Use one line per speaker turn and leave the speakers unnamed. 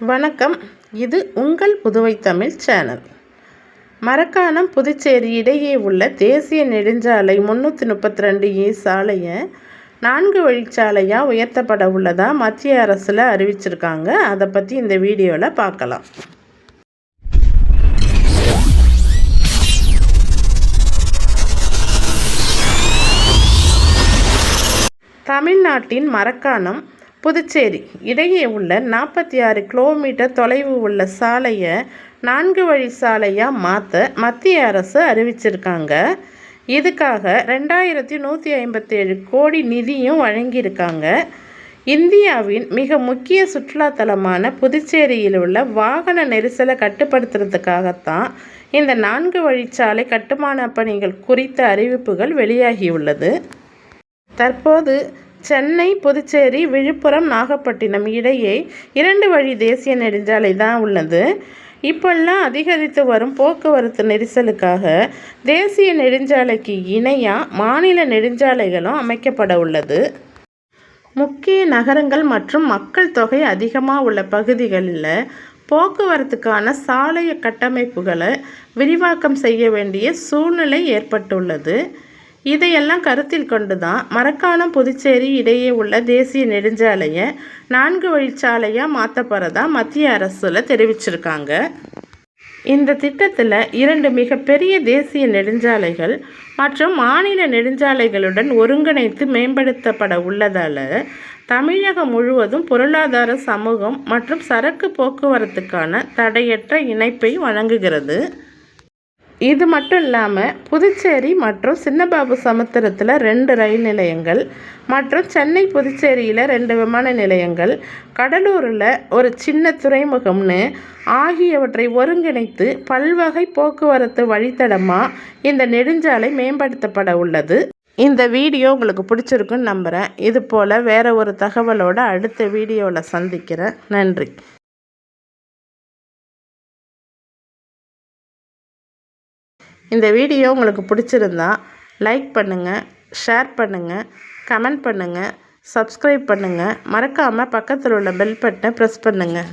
வணக்கம். இது உங்கள் புதுவை தமிழ் சேனல். மரக்காணம் புதுச்சேரி இடையே உள்ள தேசிய நெடுஞ்சாலை முந்நூற்றி முப்பத்தி ரெண்டு ஏ சாலையை நான்கு வழிச்சாலையாக உயர்த்தப்பட உள்ளதாக மத்திய அரசில் அறிவிச்சிருக்காங்க. அதை பற்றி இந்த வீடியோவில் பார்க்கலாம் தமிழ்நாட்டின் மரக்காணம் புதுச்சேரி. இடையே உள்ள நாற்பத்தி ஆறு கிலோமீட்டர் தொலைவு உள்ள சாலையை நான்கு வழி சாலையாக மாற்ற மத்திய அரசு அறிவிச்சிருக்காங்க. இதுக்காக ரெண்டாயிரத்தி நூற்றி ஐம்பத்தேழு கோடி நிதியும் வழங்கியிருக்காங்க. இந்தியாவின் மிக முக்கிய சுற்றுலாத்தலமான புதுச்சேரியில் உள்ள வாகன நெரிசலை கட்டுப்படுத்துறதுக்காகத்தான் இந்த நான்கு வழிச்சாலை கட்டுமான பணிகள் குறித்த அறிவிப்புகள் வெளியாகியுள்ளது. தற்போது சென்னை புதுச்சேரி விழுப்புரம் நாகப்பட்டினம் இடையே இரண்டு வழி தேசிய நெடுஞ்சாலை தான் உள்ளது. இப்போல்லாம் அதிகரித்து வரும் போக்குவரத்து நெரிசலுக்காக தேசிய நெடுஞ்சாலைக்கு இணையாக மாநில நெடுஞ்சாலைகளும் அமைக்கப்பட உள்ளது. முக்கிய நகரங்கள் மற்றும் மக்கள் தொகை அதிகமாக உள்ள பகுதிகளில் போக்குவரத்துக்கான சாலைய கட்டமைப்புகளை விரிவாக்கம் செய்ய வேண்டிய சூழ்நிலை ஏற்பட்டுள்ளது. இதையெல்லாம் கருத்தில் கொண்டு தான் மரக்காணம் புதுச்சேரி இடையே உள்ள தேசிய நெடுஞ்சாலையை நான்கு வழிச்சாலையாக மாற்றப்படுறதா மத்திய அரசில் தெரிவிச்சிருக்காங்க. இந்த திட்டத்தில் இரண்டு மிகப்பெரிய தேசிய நெடுஞ்சாலைகள் மற்றும் மாநில நெடுஞ்சாலைகளுடன் ஒருங்கிணைத்து மேம்படுத்தப்பட உள்ளதால் தமிழகம் முழுவதும் பொருளாதார சமூகம் மற்றும் சரக்கு போக்குவரத்துக்கான தடையற்ற இணைப்பை வழங்குகிறது. இது மட்டும் இல்லாமல் புதுச்சேரி மற்றும் சின்னபாபு சமுத்திரத்தில் ரெண்டு ரயில் நிலையங்கள் மற்றும் சென்னை புதுச்சேரியில் ரெண்டு விமான நிலையங்கள். கடலூரில் ஒரு சின்ன துறைமுகம்னு ஆகியவற்றை ஒருங்கிணைத்து பல்வகை போக்குவரத்து வழித்தடமாக இந்த நெடுஞ்சாலை மேம்படுத்தப்பட உள்ளது. இந்த வீடியோ உங்களுக்கு பிடிச்சிருக்குன்னு நம்புகிறேன் இது போல் வேறு ஒரு தகவலோடு அடுத்த வீடியோவில் சந்திக்கிறேன். நன்றி. இந்த வீடியோ உங்களுக்கு பிடிச்சிருந்தா லைக் பண்ணுங்கள் ஷேர் பண்ணுங்கள் கமெண்ட் பண்ணுங்கள் சப்ஸ்கிரைப் பண்ணுங்கள் மறக்காமல் பக்கத்தில் உள்ள பெல் பட்டனை ப்ரெஸ் பண்ணுங்கள்